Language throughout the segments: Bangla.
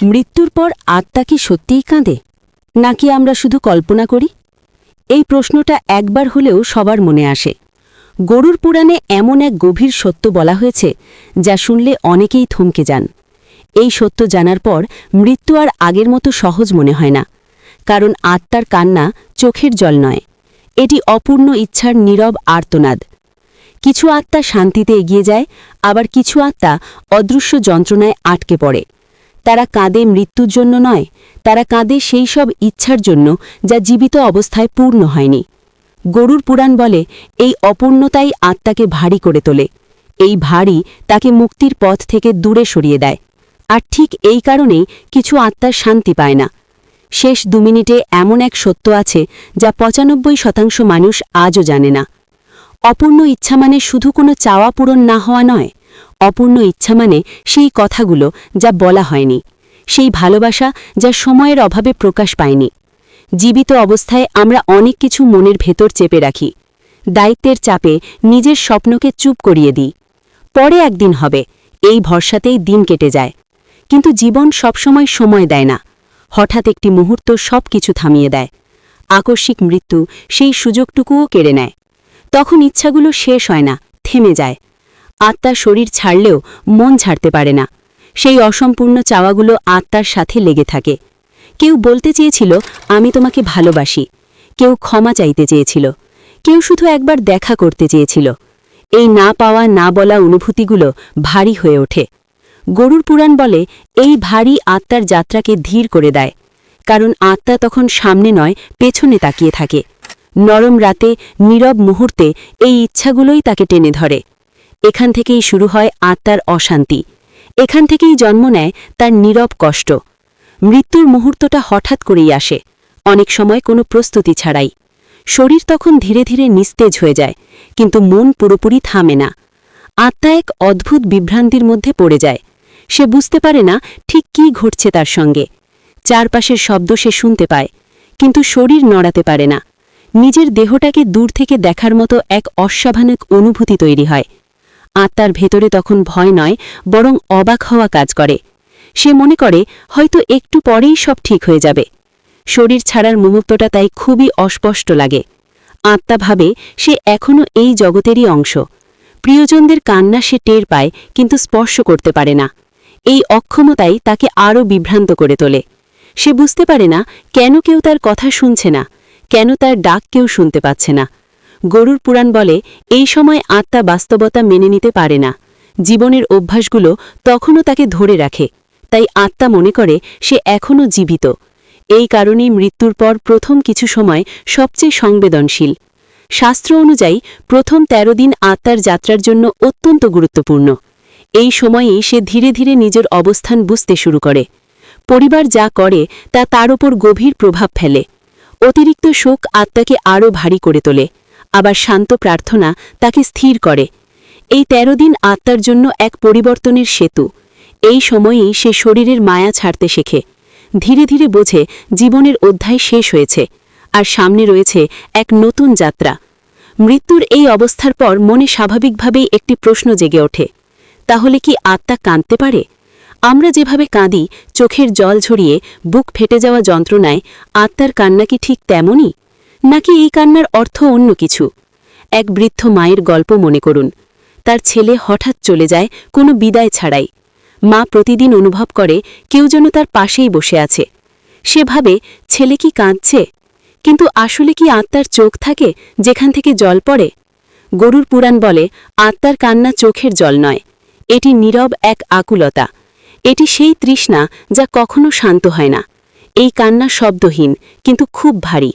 মৃত্যুর পর আত্মা কি সত্যিই কাঁদে? নাকি আমরা শুধু কল্পনা করি? এই প্রশ্নটা একবার হলেও সবার মনে আসে। গরুর পুরাণে এমন এক গভীর সত্য বলা হয়েছে, যা শুনলে অনেকেই থমকে যান। এই সত্য জানার পর মৃত্যু আর আগের মতো সহজ মনে হয় না, কারণ আত্মার কান্না চোখের জল নয়। এটি অপূর্ণ ইচ্ছার নীরব আর্তনাদ। কিছু আত্মা শান্তিতে এগিয়ে যায়, আবার কিছু আত্মা অদৃশ্য যন্ত্রণায় আটকে পড়ে। তারা কাঁদে মৃত্যুর জন্য নয়, তারা কাঁদে সেই সব ইচ্ছার জন্য যা জীবিত অবস্থায় পূর্ণ হয়নি। গরুর পুরাণ বলে, এই অপূর্ণতাই আত্মাকে ভারী করে তোলে। এই ভারী তাকে মুক্তির পথ থেকে দূরে সরিয়ে দেয়। আর ঠিক এই কারণেই কিছু আত্মার শান্তি পায় না। শেষ দু মিনিটে এমন এক সত্য আছে যা পঁচানব্বই শতাংশ মানুষ আজও জানে না। অপূর্ণ ইচ্ছা মানে শুধু কোনো চাওয়া পূরণ না হওয়া নয় অপূর্ণ ইচ্ছা মানে সেই কথাগুলো যা বলা হয়নি, সেই ভালোবাসা যা সময়ের অভাবে প্রকাশ পায়নি। জীবিত অবস্থায় আমরা অনেক কিছু মনের ভেতর চেপে রাখি, দায়িত্বের চাপে নিজের স্বপ্নকে চুপ করিয়ে দিই। পরে একদিন হবে, এই ভরসাতেই দিন কেটে যায়। কিন্তু জীবন সবসময় সময় দেয় না, হঠাৎ একটি মুহূর্ত সব কিছু থামিয়ে দেয়। আকস্মিক মৃত্যু সেই সুযোগটুকুও কেড়ে নেয়। তখন ইচ্ছাগুলো শেষ হয় না, থেমে যায়। আত্মা শরীর ছাড়লেও মন ছাড়তে পারে না। সেই অসম্পূর্ণ চাওয়াগুলো আত্মার সাথে লেগে থাকে। কেউ বলতে চেয়েছিল, আমি তোমাকে ভালোবাসি। কেউ ক্ষমা চাইতে চেয়েছিল। কেউ শুধু একবার দেখা করতে চেয়েছিল। এই না পাওয়া, না বলা অনুভূতিগুলো ভারী হয়ে ওঠে। গরুর পুরাণ বলে, এই ভারী আত্মার যাত্রাকে ধীর করে দেয়। কারণ আত্মা তখন সামনে নয়, পেছনে তাকিয়ে থাকে। নরম রাতে, নীরব মুহূর্তে এই ইচ্ছাগুলোই তাকে টেনে ধরে। এখান থেকেই শুরু হয় আত্মার অশান্তি। এখান থেকেই জন্ম নেয় তার নীরব কষ্ট। মৃত্যুর মুহূর্তটা হঠাৎ করেই আসে। অনেক সময় কোনো প্রস্তুতি ছাড়াই। শরীর তখন ধীরে ধীরে নিস্তেজ হয়ে যায়, কিন্তু মন পুরোপুরি থামে না। আত্মা এক অদ্ভুত বিভ্রান্তির মধ্যে পড়ে যায়। সে বুঝতে পারে না ঠিক কি ঘটছে তার সঙ্গে। চারপাশের শব্দ সে শুনতে পায়, কিন্তু শরীর নড়াতে পারে না। নিজের দেহটাকে দূর থেকে দেখার মতো এক অস্বাভাবিক অনুভূতি তৈরি হয়। আত্মার ভেতরে তখন ভয় নয়, বরং অবাক হওয়া কাজ করে। সে মনে করে, হয়তো একটু পরেই সব ঠিক হয়ে যাবে। শরীর ছাড়ার মুহূর্তটা তাই খুবই অস্পষ্ট লাগে। আত্মা ভাবে, সে এখনও এই জগতেরই অংশ। প্রিয়জনদের কান্না সে টের পায়, কিন্তু স্পর্শ করতে পারে না। এই অক্ষমতাই তাকে আরও বিভ্রান্ত করে তোলে। সে বুঝতে পারে না, কেন কেউ তার কথা শুনছে না, কেন তার ডাক কেউ শুনতে পাচ্ছে না। গরুর পুরাণ বলে, এই সময় আত্মা বাস্তবতা মেনে নিতে পারে না। জীবনের অভ্যাসগুলো তখনও তাকে ধরে রাখে। তাই আত্মা মনে করে, সে এখনও জীবিত। এই কারণেই মৃত্যুর পর প্রথম কিছু সময় সবচেয়ে সংবেদনশীল। শাস্ত্র অনুযায়ী, প্রথম ১৩ দিন আত্মার যাত্রার জন্য অত্যন্ত গুরুত্বপূর্ণ। এই সময়েই সে ধীরে ধীরে নিজের অবস্থান বুঝতে শুরু করে। পরিবার যা করে, তা তার ওপর গভীর প্রভাব ফেলে। অতিরিক্ত শোক আত্মাকে আরও ভারী করে তোলে। আবার শান্ত প্রার্থনা তাকে স্থির করে। এই ১৩ দিন আত্মার জন্য এক পরিবর্তনের সেতু। এই সময়েই সে শরীরের মায়া ছাড়তে শেখে। ধীরে ধীরে বোঝে জীবনের অধ্যায় শেষ হয়েছে আর সামনে রয়েছে এক নতুন যাত্রা। মৃত্যুর এই অবস্থার পর মনে স্বাভাবিকভাবেই একটি প্রশ্ন জেগে ওঠে, তাহলে কি আত্মা কাঁদতে পারে? আমরা যেভাবে কাঁদি, চোখের জল ঝরিয়ে, বুক ফেটে যাওয়া যন্ত্রণায়, আত্মার কান্না কি ঠিক তেমনই? নাকি এই কান্নার অর্থ অন্য কিছু? এক বৃদ্ধ মায়ের গল্প মনে করুন। তার ছেলে হঠাৎ চলে যায় কোনো বিদায় ছাড়াই। মা প্রতিদিন অনুভব করে কেউ যেন তার পাশেই বসে আছে। সে ভাবে, ছেলে কি কাঁদছে? কিন্তু আসলে কি আত্মার চোখ থাকে যেখান থেকে জল পড়ে? গরুর পুরাণ বলে, আত্মার কান্না চোখের জল নয়। এটি নীরব এক আকুলতা। এটি সেই তৃষ্ণা যা কখনো শান্ত হয় না। এই কান্না শব্দহীন, কিন্তু খুব ভারী।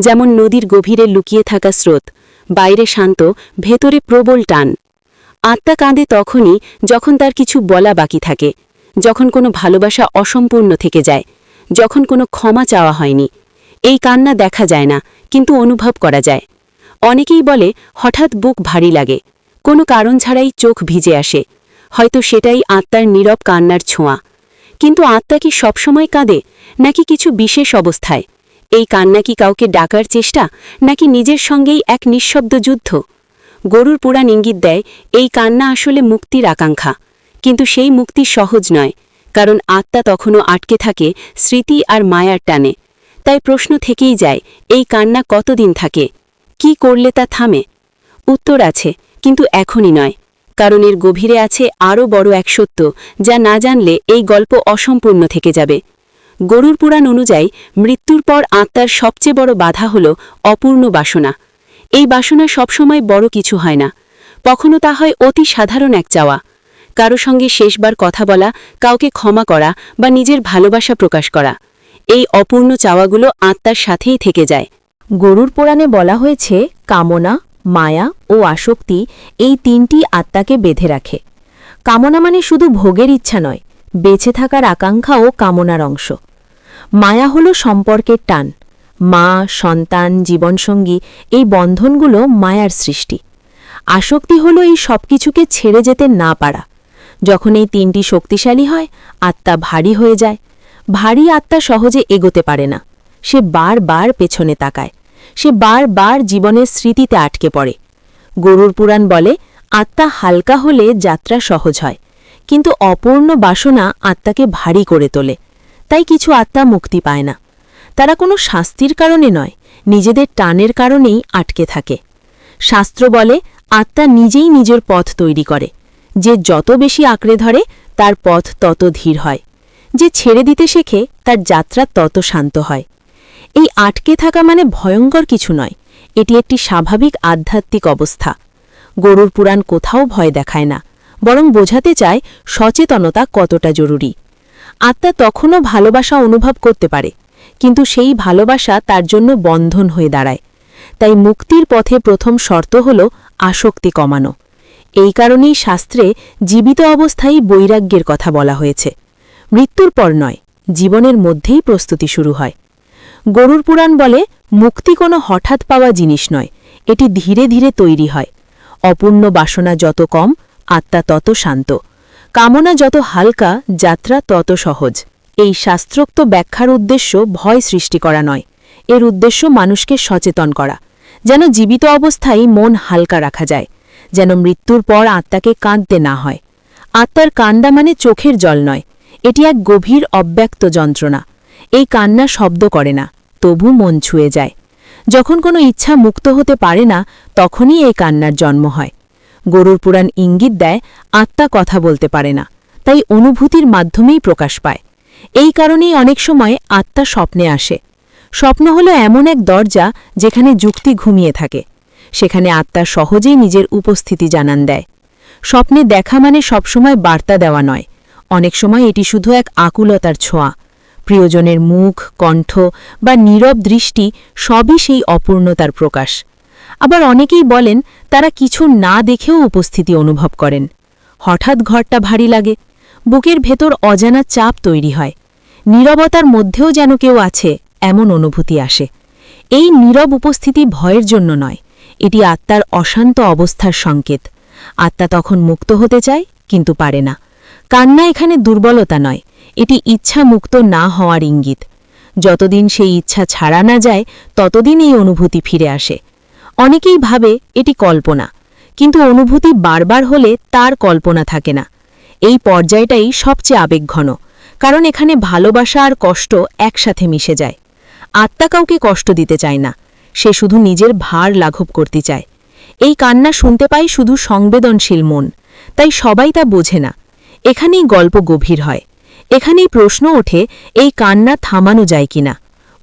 যেমন নদীর গভীরে লুকিয়ে থাকা স্রোত, বাইরে শান্ত, ভেতরে প্রবল টান। আত্মা কাঁদে তখনই যখন তার কিছু বলা বাকি থাকে, যখন কোনো ভালোবাসা অসম্পূর্ণ থেকে যায়, যখন কোনো ক্ষমা চাওয়া হয়নি। এই কান্না দেখা যায় না, কিন্তু অনুভব করা যায়। অনেকেই বলে, হঠাৎ বুক ভারী লাগে। কোনো কারণ ছাড়াই চোখ ভিজে আসে। হয়তো সেটাই আত্মার নীরব কান্নার ছোঁয়া। কিন্তু আত্মা কি সবসময় কাঁদে, নাকি কিছু বিশেষ অবস্থায়? এই কান্না কি কাউকে ডাকার চেষ্টা, নাকি নিজের সঙ্গেই এক নিঃশব্দ যুদ্ধ? গরুর পুরাণ ইঙ্গিত দেয়, এই কান্না আসলে মুক্তির আকাঙ্ক্ষা। কিন্তু সেই মুক্তি সহজ নয়, কারণ আত্মা তখনও আটকে থাকে স্মৃতি আর মায়ার টানে। তাই প্রশ্ন থেকেই যায়, এই কান্না কতদিন থাকে? কি করলে তা থামে? উত্তর আছে, কিন্তু এখনই নয়। কারণ এর গভীরে আছে আরও বড় এক সত্য, যা না জানলে এই গল্প অসম্পূর্ণ থেকে যাবে। গরুর পুরাণ অনুযায়ী মৃত্যুর পর আত্মার সবচেয়ে বড় বাধা হল অপূর্ণ বাসনা। এই বাসনা সবসময় বড় কিছু হয় না। কখনো তা হয় অতি সাধারণ এক চাওয়া। কারও সঙ্গে শেষবার কথা বলা, কাউকে ক্ষমা করা বা নিজের ভালোবাসা প্রকাশ করা। এই অপূর্ণ চাওয়াগুলো আত্মার সাথেই থেকে যায়। গরুর পুরাণে বলা হয়েছে, কামনা, মায়া ও আসক্তি এই তিনটি আত্মাকে বেঁধে রাখে। কামনা মানে শুধু ভোগের ইচ্ছা নয়, বেঁচে থাকার আকাঙ্ক্ষাও কামনার অংশ। মায়া হল সম্পর্কের টান। মা, সন্তান, জীবনসঙ্গী এই বন্ধনগুলো মায়ার সৃষ্টি। আসক্তি হল এই সব কিছুকে ছেড়ে যেতে না পারা। যখন এই তিনটি শক্তিশালী হয়, আত্মা ভারী হয়ে যায়। ভারী আত্মা সহজে এগোতে পারে না। সে বারবার পেছনে তাকায়। সে বারবার জীবনের স্মৃতিতে আটকে পড়ে। গরুর পুরাণ বলে, আত্মা হালকা হলে যাত্রা সহজ হয়। কিন্তু অপূর্ণ বাসনা আত্মাকে ভারী করে তোলে। তাই কিছু আত্মা মুক্তি পায় না। তারা কোনো শাস্তির কারণে নয়, নিজেদের টানের কারণেই আটকে থাকে। শাস্ত্র বলে, আত্মা নিজেই নিজের পথ তৈরি করে। যে যত বেশি আঁকড়ে ধরে, তার পথ তত ধীর হয়। যে ছেড়ে দিতে শেখে, তার যাত্রা তত শান্ত হয়। এই আটকে থাকা মানে ভয়ঙ্কর কিছু নয়, এটি একটি স্বাভাবিক আধ্যাত্মিক অবস্থা। গরুর পুরাণ কোথাও ভয় দেখায় না, বরং বোঝাতে চায় সচেতনতা কতটা জরুরি। আত্মা তখনও ভালোবাসা অনুভব করতে পারে, কিন্তু সেই ভালোবাসা তার জন্য বন্ধন হয়ে দাঁড়ায়। তাই মুক্তির পথে প্রথম শর্ত হল আসক্তি কমানো। এই কারণেই শাস্ত্রে জীবিত অবস্থায় বৈরাগ্যের কথা বলা হয়েছে। মৃত্যুর পর নয়, জীবনের মধ্যেই প্রস্তুতি শুরু হয়। গরুর পুরাণ বলে, মুক্তি কোনো হঠাৎ পাওয়া জিনিস নয়, এটি ধীরে ধীরে তৈরি হয়। অপূর্ণ বাসনা যত কম, আত্মা তত শান্ত। কামনা যত হালকা, যাত্রা তত সহজ। এই শাস্ত্রোক্ত ব্যাখ্যার উদ্দেশ্য ভয় সৃষ্টি করা নয়। এর উদ্দেশ্য মানুষকে সচেতন করা। যেন জীবিত অবস্থায় মন হালকা রাখা যায়। যেন মৃত্যুর পর আত্মাকে কাঁদতে না হয়। আত্মার কান্দা মানে চোখের জল নয়। এটি এক গভীর অব্যক্ত যন্ত্রণা। এই কান্না শব্দ করে না, তবু মন ছুঁয়ে যায়। যখন কোনো ইচ্ছা মুক্ত হতে পারে না, তখনই এই কান্নার জন্ম হয়। গরুর পুরাণ ইঙ্গিত দেয়, আত্মা কথা বলতে পারে না, তাই অনুভূতির মাধ্যমেই প্রকাশ পায়। এই কারণেই অনেক সময় আত্মা স্বপ্নে আসে। স্বপ্ন হলো এমন এক দরজা যেখানে যুক্তি ঘুমিয়ে থাকে। সেখানে আত্মা সহজেই নিজের উপস্থিতি জানান দেয়। স্বপ্নে দেখা মানে সবসময় বার্তা দেওয়া নয়। অনেক সময় এটি শুধু এক আকুলতার ছোঁয়া। প্রিয়জনের মুখ, কণ্ঠ বা নীরব দৃষ্টি সবই সেই অপূর্ণতার প্রকাশ। আবার অনেকেই বলেন, তারা কিছু না দেখেও উপস্থিতি অনুভব করেন। হঠাৎ ঘরটা ভারী লাগে, বুকের ভেতর অজানা চাপ তৈরি হয়। নীরবতার মধ্যেও যেন কেউ আছে, এমন অনুভূতি আসে। এই নীরব উপস্থিতি ভয়ের জন্য নয়, এটি আত্মার অশান্ত অবস্থার সংকেত। আত্মা তখন মুক্ত হতে চায়, কিন্তু পারে না। কান্না এখানে দুর্বলতা নয়, এটি ইচ্ছা মুক্ত না হওয়ার ইঙ্গিত। যতদিন সেই ইচ্ছা ছাড়া না যায়, ততদিন এই অনুভূতি ফিরে আসে। অনেকেই ভাবে এটি কল্পনা, কিন্তু অনুভূতি বারবার হলে তার কল্পনা থাকে না। এই পর্যায়টাই সবচেয়ে আবেগঘন, কারণ এখানে ভালোবাসা আর কষ্ট একসাথে মিশে যায়। আত্মা কাউকে কষ্ট দিতে চায় না, সে শুধু নিজের ভার লাঘব করতে চায়। এই কান্না শুনতে পাই শুধু সংবেদনশীল মন, তাই সবাই তা বোঝে না। এখানেই গল্প গভীর হয়, এখানেই প্রশ্ন ওঠে, এই কান্না থামানো যায় কিনা?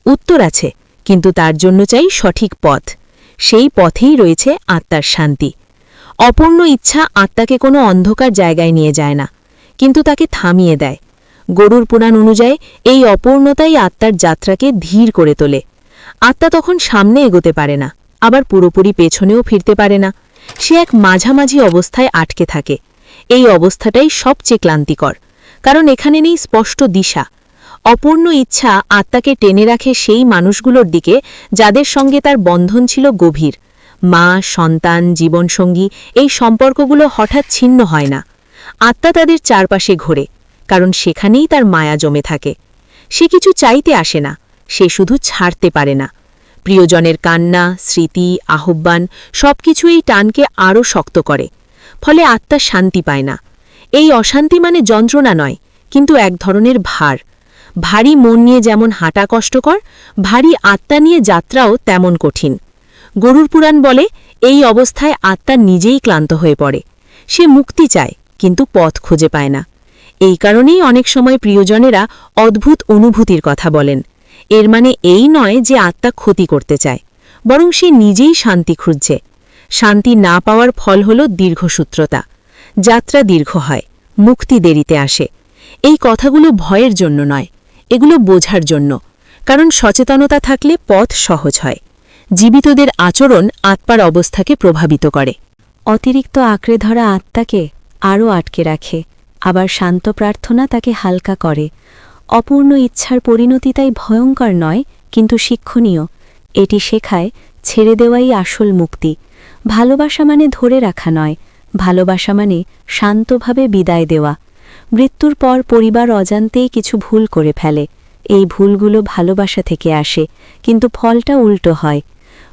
উত্তর আছে, কিন্তু তার জন্য চাই সঠিক পথ। সেই পথেই রয়েছে আত্মার শান্তি। অপূর্ণ ইচ্ছা আত্মাকে কোনো অন্ধকার জায়গায় নিয়ে যায় না, কিন্তু তাকে থামিয়ে দেয়। গরুর পুরাণ অনুযায়ী এই অপূর্ণতাই আত্মার যাত্রাকে ধীর করে তোলে। আত্মা তখন সামনে এগোতে পারে না, আবার পুরোপুরি পেছনেও ফিরতে পারে না। সে এক মাঝামাঝি অবস্থায় আটকে থাকে। এই অবস্থাটাই সবচেয়ে ক্লান্তিকর, কারণ এখানে নেই স্পষ্ট দিশা। অপূর্ণ ইচ্ছা আত্মাকে টেনে রাখে সেই মানুষগুলোর দিকে, যাদের সঙ্গে তার বন্ধন ছিল গভীর। মা, সন্তান, জীবনসঙ্গী, এই সম্পর্কগুলো হঠাৎ ছিন্ন হয় না। আত্মা তাদের চারপাশে ঘোরে, কারণ সেখানেই তার মায়া জমে থাকে। সে কিছু চাইতে আসে না, সে শুধু ছাড়তে পারে না। প্রিয়জনের কান্না, স্মৃতি, আহ্বান সবকিছু এই টানকে আরও শক্ত করে, ফলে আত্মা শান্তি পায় না। এই অশান্তি মানে যন্ত্রণা নয়, কিন্তু এক ধরনের ভার। ভারী মন নিয়ে যেমন হাঁটা কষ্টকর, ভারী আত্মা নিয়ে যাত্রাও তেমন কঠিন। গরুর পুরাণ বলে, এই অবস্থায় আত্মা নিজেই ক্লান্ত হয়ে পড়ে। সে মুক্তি চায়, কিন্তু পথ খুঁজে পায় না। এই কারণেই অনেক সময় প্রিয়জনেরা অদ্ভুত অনুভূতির কথা বলেন। এর মানে এই নয় যে আত্মা ক্ষতি করতে চায়, বরং সে নিজেই শান্তি খুঁজছে। শান্তি না পাওয়ার ফল হল দীর্ঘসূত্রতা। যাত্রা দীর্ঘ হয়, মুক্তি দেরিতে আসে। এই কথাগুলো ভয়ের জন্য নয় এগুলো বোঝার জন্য। কারণ সচেতনতা থাকলে পথ সহজ হয়। জীবিতদের আচরণ আত্মার অবস্থাকে প্রভাবিত করে। অতিরিক্ত আঁকড়ে ধরা আত্মাকে আরও আটকে রাখে। আবার শান্ত প্রার্থনা তাকে হালকা করে। অপূর্ণ ইচ্ছার পরিণতি তাই ভয়ঙ্কর নয়, কিন্তু শিক্ষণীয়। এটি শেখায়, ছেড়ে দেওয়াই আসল মুক্তি। ভালোবাসা মানে ধরে রাখা নয়। ভালোবাসা মানে শান্তভাবে বিদায় দেওয়া। মৃত্যুর পর পরিবার অজান্তেই কিছু ভুল করে ফেলে। এই ভুলগুলো ভালোবাসা থেকে আসে, কিন্তু ফলটা উল্টো হয়।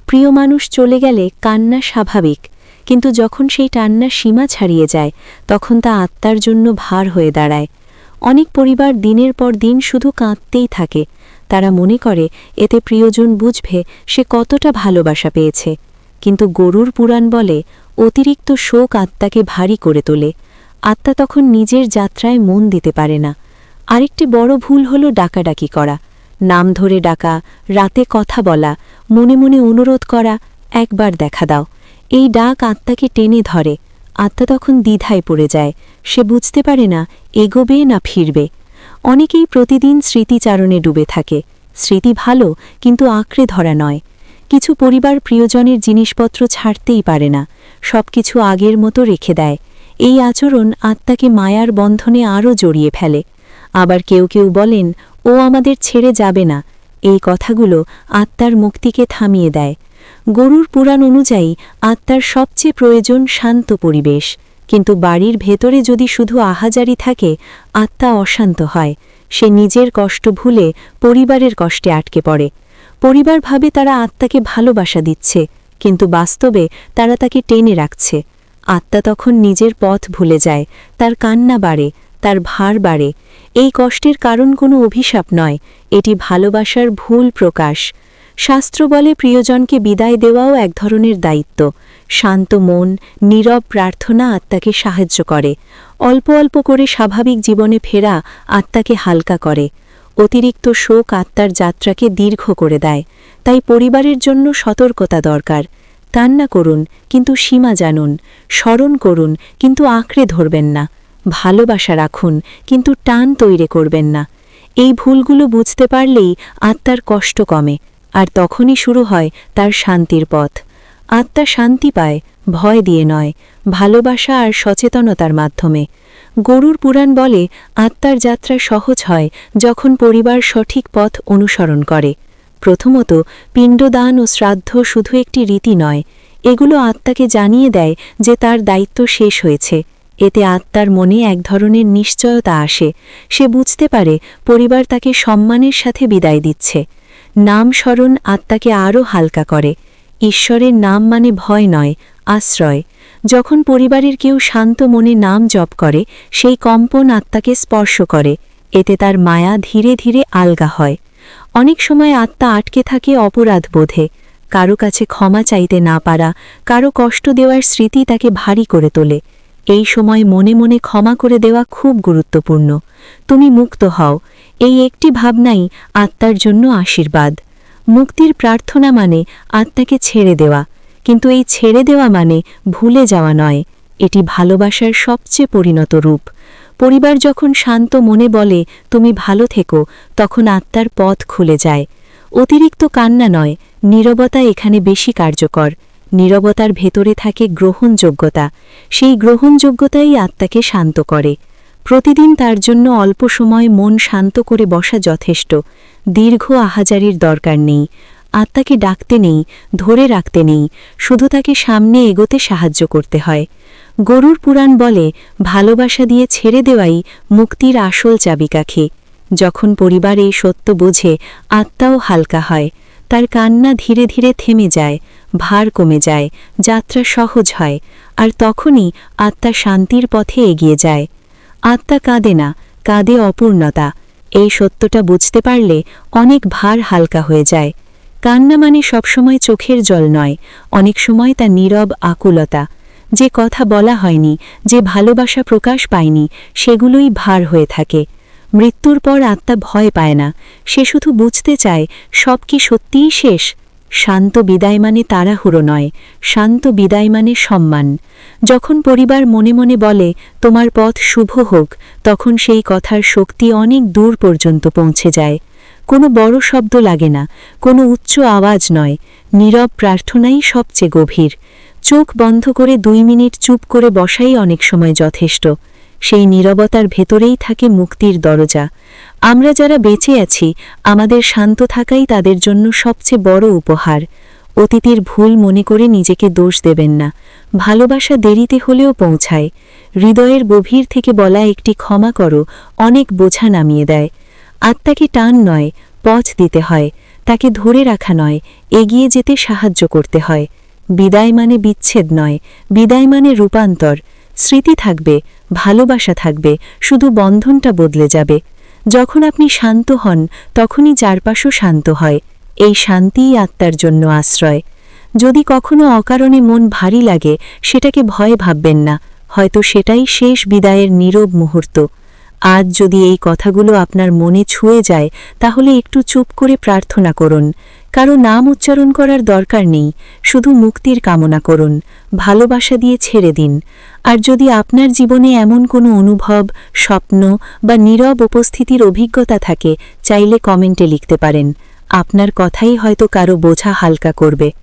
প্রিয় মানুষ চলে গেলে কান্না স্বাভাবিক, কিন্তু যখন সেই টান্না সীমা ছাড়িয়ে যায়, তখন তা আত্মার জন্য ভার হয়ে দাঁড়ায়। অনেক পরিবার দিনের পর দিন শুধু কাঁদতেই থাকে। তারা মনে করে, এতে প্রিয়জন বুঝবে সে কতটা ভালোবাসা পেয়েছে। কিন্তু গরুর পুরাণ বলে, অতিরিক্ত শোক আত্মাকে ভারী করে তোলে। আত্মা তখন নিজের যাত্রায় মন দিতে পারে না। আরেকটি বড় ভুল হল ডাকাডাকি করা। নাম ধরে ডাকা, রাতে কথা বলা, মনে মনে অনুরোধ করা, একবার দেখা দাও। এই ডাক আত্মাকে টেনে ধরে। আত্মা তখন দ্বিধায় পড়ে যায়। সে বুঝতে পারে না, এগোবে না ফিরবে। অনেকেই প্রতিদিন স্মৃতিচারণে ডুবে থাকে। স্মৃতি ভালো, কিন্তু আঁকড়ে ধরা নয়। কিছু পরিবার প্রিয়জনের জিনিসপত্র ছাড়তেই পারে না। সবকিছু আগের মতো রেখে দেয়। এই আচরণ আত্মাকে মায়ার বন্ধনে আরও জড়িয়ে ফেলে। আবার কেউ কেউ বলেন, ও আমাদের ছেড়ে যাবে না। এই কথাগুলো আত্মার মুক্তিকে থামিয়ে দেয়। গরুর পুরাণ অনুযায়ী, আত্মার সবচেয়ে প্রয়োজন শান্ত পরিবেশ। কিন্তু বাড়ির ভেতরে যদি শুধু আহাজারি থাকে, আত্মা অশান্ত হয়। সে নিজের কষ্ট ভুলে পরিবারের কষ্টে আটকে পড়ে। পরিবার ভাবে তারা আত্মাকে ভালোবাসা দিচ্ছে, কিন্তু বাস্তবে তারা তাকে টেনে রাখছে। আত্মা তখন নিজের পথ ভুলে যায়, তার কান্না বাড়ে, তার ভার বাড়ে। এই কষ্টের কারণ কোনো অভিশাপ নয়, এটি ভালোবাসার ভুল প্রকাশ। শাস্ত্র বলে প্রিয়জনকে বিদায় দেওয়াও এক ধরনের দায়িত্ব। শান্ত মন, নীরব প্রার্থনা আত্মাকে সাহায্য করে। অল্প অল্প করে স্বাভাবিক জীবনে ফেরা আত্মাকে হালকা করে। অতিরিক্ত শোক আত্মার যাত্রাকে দীর্ঘ করে দেয়। তাই পরিবারের জন্য সতর্কতা দরকার। কান্না করুন, কিন্তু সীমা জানুন, স্মরণ করুন, কিন্তু আঁকড়ে ধরবেন না, ভালোবাসা রাখুন, কিন্তু টান তৈরি করবেন না। এই ভুলগুলো বুঝতে পারলেই আত্মার কষ্ট কমে, আর তখনই শুরু হয় তার শান্তির পথ। আত্মা শান্তি পায়, ভয় দিয়ে নয়, ভালোবাসা আর সচেতনতার মাধ্যমে। গরুর পুরাণ বলে, আত্মার যাত্রা সহজ হয় যখন পরিবার সঠিক পথ অনুসরণ করে। প্রথমত পিণ্ডদান ও শ্রাদ্ধ শুধু একটি রীতি নয়, এগুলো আত্মাকে জানিয়ে দেয় যে তার দায়িত্ব শেষ হয়েছে। এতে আত্মার মনে এক ধরনের নিশ্চয়তা আসে, সে বুঝতে পারে পরিবার তাকে সম্মানের সাথে বিদায় দিচ্ছে। নাম স্মরণ আত্মাকে আরও হালকা করে। ঈশ্বরের নাম মানে ভয় নয়, আশ্রয়। যখন পরিবারের কেউ শান্ত মনে নাম জপ করে, সেই কম্পন আত্মাকে স্পর্শ করে। এতে তার মায়া ধীরে ধীরে আলগা হয়। অনেক সময় আত্মা আটকে থাকে অপরাধ বোধে। কারও কাছে ক্ষমা চাইতে না পারা, কারও কষ্ট দেওয়ার স্মৃতি তাকে ভারী করে তোলে। এই সময় মনে মনে ক্ষমা করে দেওয়া খুব গুরুত্বপূর্ণ। তুমি মুক্ত হও। এই একটি ভাবনাই আত্মার জন্য আশীর্বাদ। মুক্তির প্রার্থনা মানে আত্মাকে ছেড়ে দেওয়া। কিন্তু এই ছেড়ে দেওয়া মানে ভুলে যাওয়া নয়। এটি ভালোবাসার সবচেয়ে পরিণত রূপ। পরিবার যখন শান্ত মনে বলে, তুমি ভালো থেকো, তখন আত্মার পথ খুলে যায়। অতিরিক্ত কান্না নয়, নীরবতা এখানে বেশি কার্যকর। নীরবতার ভেতরে থাকে গ্রহণযোগ্যতা। সেই গ্রহণযোগ্যতাই আত্মাকে শান্ত করে। প্রতিদিন তার জন্য অল্প সময় মন শান্ত করে বসা যথেষ্ট। দীর্ঘ আহাজারির দরকার নেই। আত্মাকে ডাকতে নেই, ধরে রাখতে নেই। শুধু তাকে সামনে এগোতে সাহায্য করতে হয়। গরুর পুরাণ বলে, ভালোবাসা দিয়ে ছেড়ে দেওয়াই মুক্তির আসল চাবিকাঠি। যখন পরিবার এই সত্য বোঝে, আত্মাও হালকা হয়। তার কান্না ধীরে ধীরে থেমে যায়, ভার কমে যায়, যাত্রা সহজ হয়, আর তখনই আত্মা শান্তির পথে এগিয়ে যায়। আত্মা কাঁদে না, কাঁদে অপূর্ণতা। এই সত্যটা বুঝতে পারলে অনেক ভার হালকা হয়ে যায়। কান্না মানে সবসময় চোখের জল নয়, অনেক সময় তা নীরব আকুলতা। যে কথা বলা হয়নি, যে ভালোবাসা প্রকাশ পায়নি, সেগুলোই ভার হয়ে থাকে। মৃত্যুর পর আত্মা ভয় পায় না, সে শুধু বুঝতে চায়, সব কি সত্যিই শেষ? শান্ত বিদায় মানে তাড়াহুড়ো নয়, শান্ত বিদায় মানে সম্মান। যখন পরিবার মনে মনে বলে, তোমার পথ শুভ হোক, তখন সেই কথার শক্তি অনেক দূর পর্যন্ত পৌঁছে যায়। কোনো বড় শব্দ লাগে না, কোনো উচ্চ আওয়াজ নয়, নীরব প্রার্থনাই সবচেয়ে গভীর। চোখ বন্ধ করে দুই মিনিট চুপ করে বসাই অনেক সময় যথেষ্ট। সেই নীরবতার ভেতরেই থাকে মুক্তির দরজা। আমরা যারা বেঁচে আছি, আমাদের শান্ত থাকাই তাদের জন্য সবচেয়ে বড় উপহার। অতীতের ভুল মনে করে নিজেকে দোষ দেবেন না। ভালোবাসা দেরিতে হলেও পৌঁছায়। হৃদয়ের গভীর থেকে বলা একটি ক্ষমা করো, অনেক বোঝা নামিয়ে দেয়। আত্মাকে টান নয়, পথ দিতে হয়। তাকে ধরে রাখা নয়, এগিয়ে যেতে সাহায্য করতে হয়। বিদায় মানে বিচ্ছেদ নয়, বিদায় মানে রূপান্তর। স্মৃতি থাকবে, ভালোবাসা থাকবে, শুধু বন্ধনটা বদলে যাবে। যখন আপনি শান্ত হন, তখনই চারপাশও শান্ত হয়। এই শান্তিই আত্মার জন্য আশ্রয়। যদি কখনো অকারণে মন ভারী লাগে, সেটাকে ভয় ভাববেন না। হয়তো সেটাই শেষ বিদায়ের নীরব মুহূর্ত। আজ যদি এই কথাগুলো আপনার মনে ছুঁয়ে যায়, তাহলে একটু চুপ করে প্রার্থনা করুন। কারও নাম উচ্চারণ করার দরকার নেই, শুধু মুক্তির কামনা করুন, ভালোবাসা দিয়ে ছেড়ে দিন। আর যদি আপনার জীবনে এমন কোনো অনুভব, স্বপ্ন বা নীরব উপস্থিতির অভিজ্ঞতা থাকে, চাইলে কমেন্টে লিখতে পারেন। আপনার কথাই হয়তো কারও বোঝা হালকা করবে।